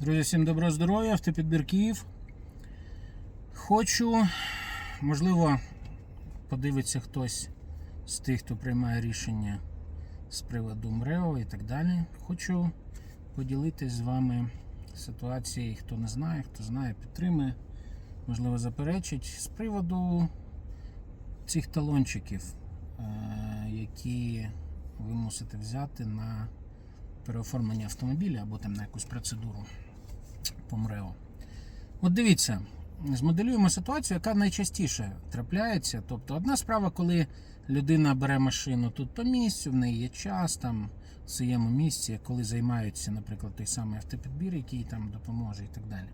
Друзі, всім доброго здоров'я, автопідбір Київ. Хочу, можливо, подивиться хтось з тих, хто приймає рішення з приводу МРЕО і так далі. Хочу поділитись з вами ситуацією, хто не знає, хто знає, підтримує, можливо, заперечить з приводу цих талончиків, е, які ви мусите взяти на переоформлення автомобіля або там на якусь процедуру по МРЕО. От дивіться, змоделюємо ситуацію, яка найчастіше трапляється. Тобто, одна справа, коли людина бере машину тут по місцю, в неї є час там в своєму місці, коли займаються, наприклад, той самий автопідбір, який там допоможе і так далі.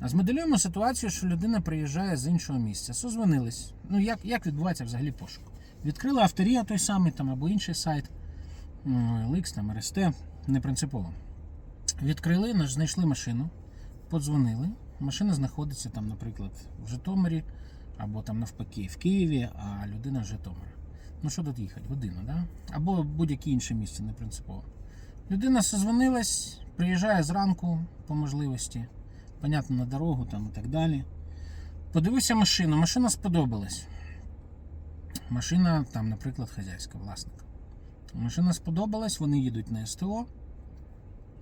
А змоделюємо ситуацію, що людина приїжджає з іншого місця. Созвонились. Ну, як, як відбувається взагалі пошук? Відкрила авторія той самий там або інший сайт. LX, там РСТ, не принципово. Відкрили, знайшли машину, подзвонили. Машина знаходиться там, наприклад, в Житомирі, або там навпаки в Києві, а людина з Житомира. Ну що тут їхати? Годину, да? Або будь-яке інше місце, не принципово. Людина созвонилась, приїжджає зранку по можливості, понятно, на дорогу там і так далі. Подивився машину, машина сподобалась. Машина, там, наприклад, хазяйська власника. Машина сподобалась, вони їдуть на СТО.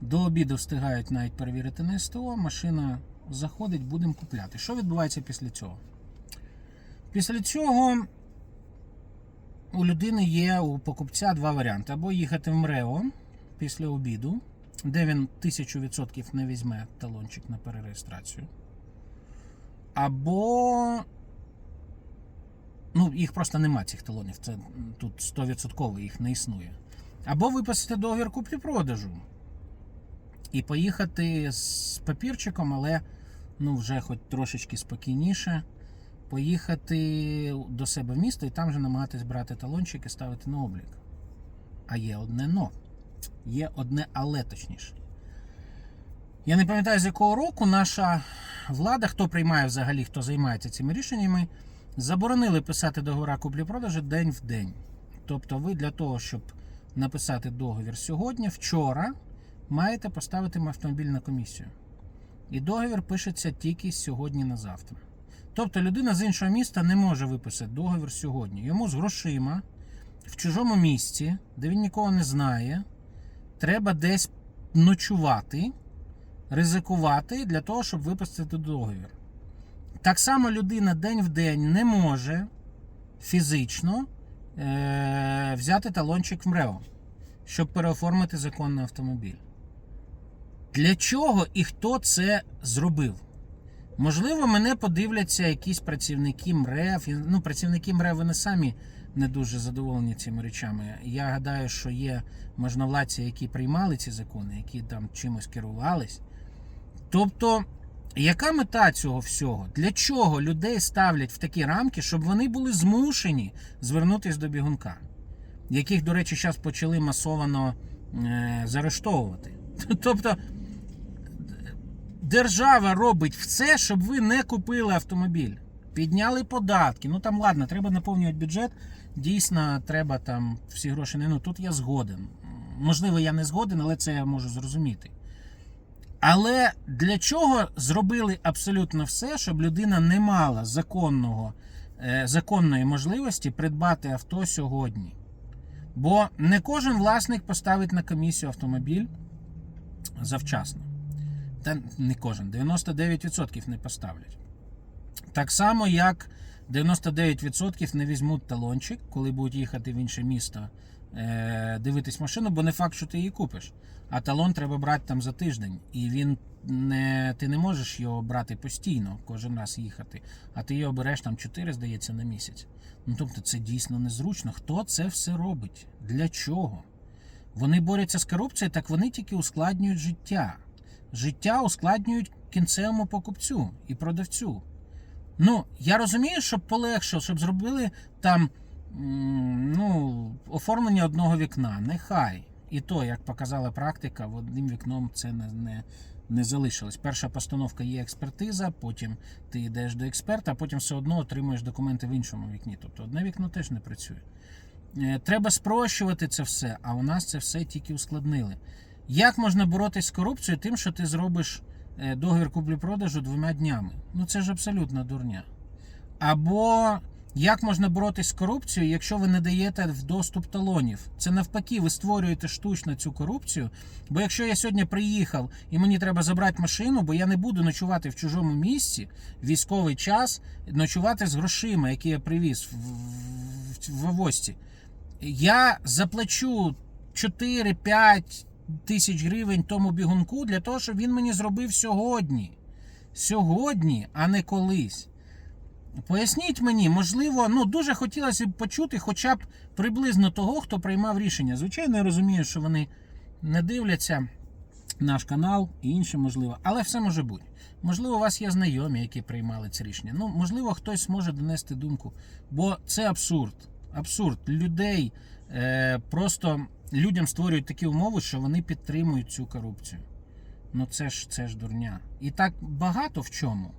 До обіду встигають навіть перевірити на СТО. Машина заходить, будемо купляти. Що відбувається після цього? Після цього у людини є у покупця два варіанти: або їхати в МРЕО після обіду, де він 1000% не візьме талончик на перереєстрацію. Або Ну, їх просто нема цих талонів. Це тут 100% їх не існує. Або виписати договір куплі-продажу і поїхати з папірчиком, але ну, вже хоч трошечки спокійніше. Поїхати до себе в місто і там вже намагатись брати талончик і ставити на облік. А є одне но. Є одне але точніше. Я не пам'ятаю, з якого року наша влада, хто приймає взагалі, хто займається цими рішеннями, заборонили писати договори куплі-продажу день в день. Тобто, ви для того, щоб написати договір сьогодні, вчора маєте поставити автомобіль на комісію. І договір пишеться тільки сьогодні на завтра. Тобто людина з іншого міста не може виписати договір сьогодні. Йому з грошима в чужому місці, де він нікого не знає, треба десь ночувати, ризикувати для того, щоб виписати договір. Так само людина день в день не може фізично е- взяти талончик в МРЕО, щоб переоформити законний автомобіль. Для чого і хто це зробив? Можливо, мене подивляться якісь працівники МРЕВ. Ну, працівники МРЕВ вони самі не дуже задоволені цими речами. Я гадаю, що є можновладці, які приймали ці закони, які там чимось керувались. Тобто, яка мета цього всього? Для чого людей ставлять в такі рамки, щоб вони були змушені звернутися до бігунка, яких, до речі, зараз почали масовано е, заарештовувати? Тобто держава робить все, щоб ви не купили автомобіль. Підняли податки. Ну там ладно, треба наповнювати бюджет. Дійсно, треба там всі гроші не. Ну тут я згоден. Можливо, я не згоден, але це я можу зрозуміти. Але для чого зробили абсолютно все, щоб людина не мала законного, е, законної можливості придбати авто сьогодні? Бо не кожен власник поставить на комісію автомобіль завчасно. Та не кожен, 99% не поставлять. Так само, як 99% не візьмуть талончик, коли будуть їхати в інше місто е, дивитись машину, бо не факт, що ти її купиш. А талон треба брати там за тиждень. І він не, ти не можеш його брати постійно, кожен раз їхати. А ти його береш там 4, здається, на місяць. Ну тобто це дійсно незручно. Хто це все робить? Для чого? Вони борються з корупцією, так вони тільки ускладнюють життя. Життя ускладнюють кінцевому покупцю і продавцю. Ну, я розумію, щоб полегшило, щоб зробили там ну, оформлення одного вікна. Нехай. І то, як показала практика, одним вікном це не, не, не залишилось. Перша постановка є експертиза, потім ти йдеш до експерта, а потім все одно отримуєш документи в іншому вікні. Тобто одне вікно теж не працює. Е, Треба спрощувати це все, а у нас це все тільки ускладнили. Як можна боротись з корупцією тим, що ти зробиш е, договір куплі-продажу двома днями? Ну це ж абсолютно дурня. Або як можна боротись з корупцією, якщо ви не даєте в доступ талонів? Це навпаки, ви створюєте штучно цю корупцію. Бо якщо я сьогодні приїхав і мені треба забрати машину, бо я не буду ночувати в чужому місці військовий час, ночувати з грошима, які я привіз в, в, в авості, я заплачу 4-5 тисяч гривень тому бігунку для того, щоб він мені зробив сьогодні. Сьогодні, а не колись. Поясніть мені, можливо, ну дуже хотілося б почути хоча б приблизно того, хто приймав рішення. Звичайно, я розумію, що вони не дивляться наш канал і інше можливо, але все може бути. Можливо, у вас є знайомі, які приймали це рішення. Ну, можливо, хтось може донести думку, бо це абсурд. Абсурд. Людей е, просто людям створюють такі умови, що вони підтримують цю корупцію. Ну це ж це ж дурня. І так багато в чому.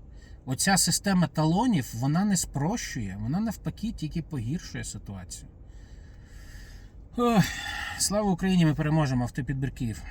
Оця система талонів вона не спрощує, вона навпаки тільки погіршує ситуацію. Ох, слава Україні! Ми переможемо автопідбір Київ.